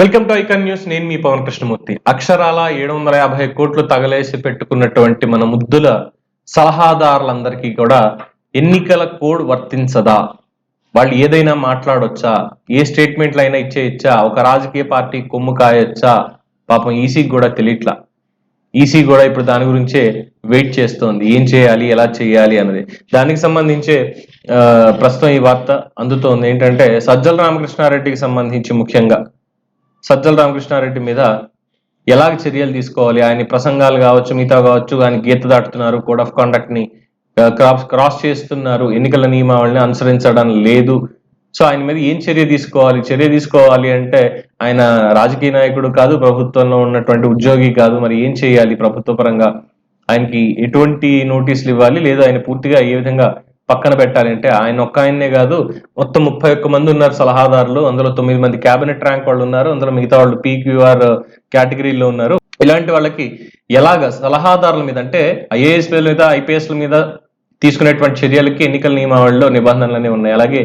Welcome to icon news. నేను మీ పవన్ కృష్ణమూర్తి. అక్షరాల ఏడు వందల యాభై కోట్లు తగలేసి పెట్టుకున్నటువంటి మన ముద్దుల సలహాదారులందరికీ కూడా ఎన్నికల కోడ్ వర్తించదా? వాళ్ళు ఏదైనా మాట్లాడొచ్చా? ఏ స్టేట్మెంట్లు అయినా ఇచ్చేయచ్చా? ఒక రాజకీయ పార్టీ కొమ్ము కాయొచ్చా? పాపం ఈసీకి కూడా తెలియట్లా. ఈసీ కూడా ఇప్పుడు దాని గురించే వెయిట్ చేస్తోంది. ఏం చేయాలి? ఎలా చేయాలి అన్నది. దానికి సంబంధించే ప్రస్తుతం ఈ వార్త అందుతోంది. ఏంటంటే సజ్జల రామకృష్ణారెడ్డికి సంబంధించి ముఖ్యంగా సజ్జల రామకృష్ణారెడ్డి మీద ఎలాగ చర్యలు తీసుకోవాలి? ఆయన ప్రసంగాలు కావచ్చు మిగతా కావచ్చు ఆయన గీత దాటుతున్నారు కోడ్ ఆఫ్ కాండక్ట్ని క్రాస్ క్రాస్ చేస్తున్నారు ఎన్నికల నియమావళిని అనుసరించడం లేదు. సో ఆయన మీద ఏం చర్య తీసుకోవాలి? చర్య తీసుకోవాలి అంటే ఆయన రాజకీయ నాయకుడు కాదు ప్రభుత్వంలో ఉన్నటువంటి ఉద్యోగి కాదు. మరి ఏం చేయాలి ప్రభుత్వ పరంగా? ఆయనకి ఎటువంటి నోటీసులు ఇవ్వాలి? లేదా ఆయన పూర్తిగా ఏ విధంగా పక్కన పెట్టాలి అంటే ఆయన ఒక్క ఆయన్నే కాదు మొత్తం ముప్పై ఒక్క మంది ఉన్నారు సలహాదారులు. అందులో తొమ్మిది మంది క్యాబినెట్ ర్యాంక్ వాళ్ళు ఉన్నారు. అందులో మిగతా వాళ్ళు పీక్యూఆర్ కేటగిరీలో ఉన్నారు. ఇలాంటి వాళ్ళకి ఎలాగ సలహాదారుల మీద అంటే ఐఏఎస్ మీద ఐపీఎస్ మీద తీసుకునేటువంటి చర్యలకి ఎన్నికల నియమావళిలో నిబంధనలనే ఉన్నాయి. అలాగే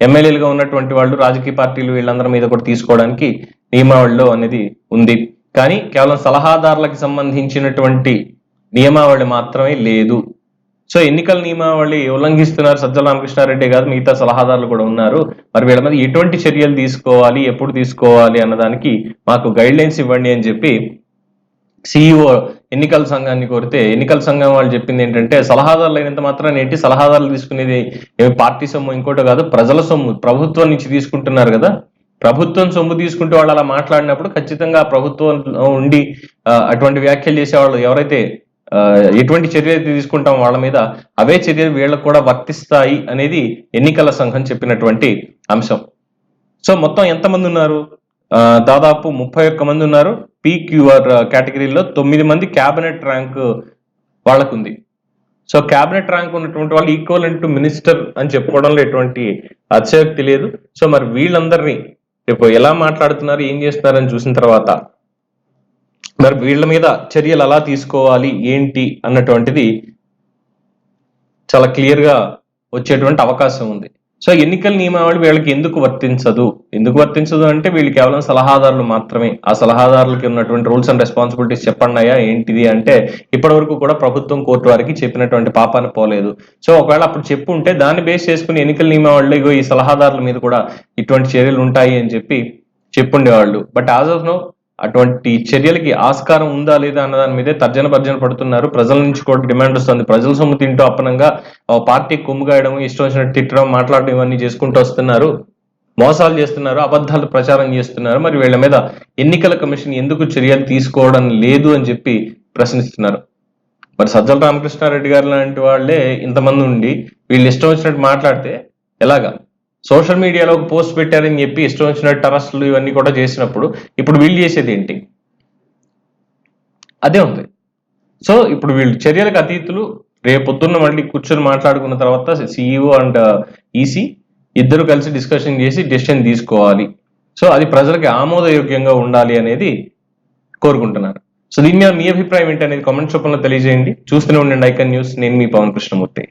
ఎమ్మెల్యేలుగా ఉన్నటువంటి వాళ్ళు రాజకీయ పార్టీలు వీళ్ళందరి మీద కూడా తీసుకోవడానికి నియమావళిలో అనేది ఉంది. కానీ కేవలం సలహాదారులకు సంబంధించినటువంటి నియమావళి మాత్రమే లేదు. సో ఎన్నికల నియమావళి ఉల్లంఘిస్తున్నారు సజ్జల రామకృష్ణారెడ్డి కాదు మిగతా సలహాదారులు కూడా ఉన్నారు. మరి వీళ్ళ మీద ఎటువంటి చర్యలు తీసుకోవాలి ఎప్పుడు తీసుకోవాలి అన్నదానికి మాకు గైడ్ లైన్స్ ఇవ్వండి అని చెప్పి సిఇఓ ఎన్నికల సంఘాన్ని కోరితే ఎన్నికల సంఘం వాళ్ళు చెప్పింది ఏంటంటే సలహాదారులు అయినంత మాత్రం ఏంటి? సలహాదారులు తీసుకునేది పార్టీ సొమ్ము ఇంకోటో కాదు ప్రజల సొమ్ము ప్రభుత్వం నుంచి తీసుకుంటున్నారు కదా. ప్రభుత్వం సొమ్ము తీసుకుంటూ వాళ్ళు అలా మాట్లాడినప్పుడు ఖచ్చితంగా ప్రభుత్వం ఉండి అటువంటి వ్యాఖ్యలు చేసేవాళ్ళు ఎవరైతే ఎటువంటి చర్య అయితే తీసుకుంటాం వాళ్ళ మీద? అవే చర్యలు వీళ్ళకు కూడా వర్తిస్తాయి అనేది ఎన్నికల సంఘం చెప్పినటువంటి అంశం. సో మొత్తం ఎంతమంది ఉన్నారు? దాదాపు ముప్పై ఒక్క మంది ఉన్నారు. పీక్యూఆర్ కేటగిరీలో తొమ్మిది మంది క్యాబినెట్ ర్యాంక్ వాళ్ళకుంది. సో క్యాబినెట్ ర్యాంక్ ఉన్నటువంటి వాళ్ళు ఈక్వల్ టు మినిస్టర్ అని చెప్పుకోవడంలో ఎటువంటి అతిశయోక్తి లేదు. సో మరి వీళ్ళందరినీ రేపు ఎలా మాట్లాడుతున్నారు ఏం చేస్తున్నారని చూసిన తర్వాత మరి వీళ్ళ మీద చర్యలు ఎలా తీసుకోవాలి ఏంటి అన్నటువంటిది చాలా క్లియర్గా వచ్చేటువంటి అవకాశం ఉంది. సో ఎన్నికల నియమావళి వీళ్ళకి ఎందుకు వర్తించదు? ఎందుకు వర్తించదు అంటే వీళ్ళు కేవలం సలహాదారులు మాత్రమే. ఆ సలహాదారులకి ఉన్నటువంటి రూల్స్ అండ్ రెస్పాన్సిబిలిటీస్ చెప్పండి అయ్యా ఏంటిది అంటే ఇప్పటి వరకు కూడా ప్రభుత్వం కోర్టు వారికి చెప్పినటువంటి పాపాన్ని పోలేదు. సో ఒకవేళ అప్పుడు చెప్పు ఉంటే దాన్ని బేస్ చేసుకుని ఎన్నికల నియమావళిలో ఇగో ఈ సలహాదారుల మీద కూడా ఇటువంటి చర్యలు ఉంటాయి అని చెప్పి చెప్పుండేవాళ్ళు. బట్ యాజ్ ఆఫ్ నో అటువంటి చర్యలకి ఆస్కారం ఉందా లేదా అన్న దాని మీదే తర్జన భర్జన పడుతున్నారు. ప్రజల నుంచి కూడా డిమాండ్ వస్తుంది. ప్రజల సొమ్ము తింటూ అప్పనంగా పార్టీ కొమ్ముగాయడం ఇష్టం వచ్చినట్టు తిట్టడం మాట్లాడడం ఇవన్నీ చేసుకుంటూ వస్తున్నారు. మోసాలు చేస్తున్నారు అబద్ధాలు ప్రచారం చేస్తున్నారు. మరి వీళ్ళ మీద ఎన్నికల కమిషన్ ఎందుకు చర్యలు తీసుకోవడం లేదు అని చెప్పి ప్రశ్నిస్తున్నారు. మరి సజ్జల రామకృష్ణారెడ్డి గారు లాంటి వాళ్ళే ఇంతమంది ఉండి వీళ్ళు ఇష్టం వచ్చినట్టు మాట్లాడితే ఎలాగా? సోషల్ మీడియాలో ఒక పోస్ట్ పెట్టారని చెప్పి ఇష్టం వచ్చినట్టు అరెస్టులు ఇవన్నీ కూడా చేసినప్పుడు ఇప్పుడు వీళ్ళు చేసేది ఏంటి? అదే ఉంది. సో ఇప్పుడు వీళ్ళు చర్యలకు అతీతులు రేపొద్దున్న మళ్ళీ కూర్చొని మాట్లాడుకున్న తర్వాత సిఇఓ అండ్ ఈసీ ఇద్దరు కలిసి డిస్కషన్ చేసి డెసిషన్ తీసుకోవాలి. సో అది ప్రజలకి ఆమోదయోగ్యంగా ఉండాలి అనేది కోరుకుంటున్నారు సో దీని మీద మీ అభిప్రాయం ఏంటి అనేది కామెంట్ రూపంలో తెలియజేయండి. చూస్తూనే ఉండండి ఐకన్ న్యూస్. నేను మీ పవన్ కృష్ణమూర్తి.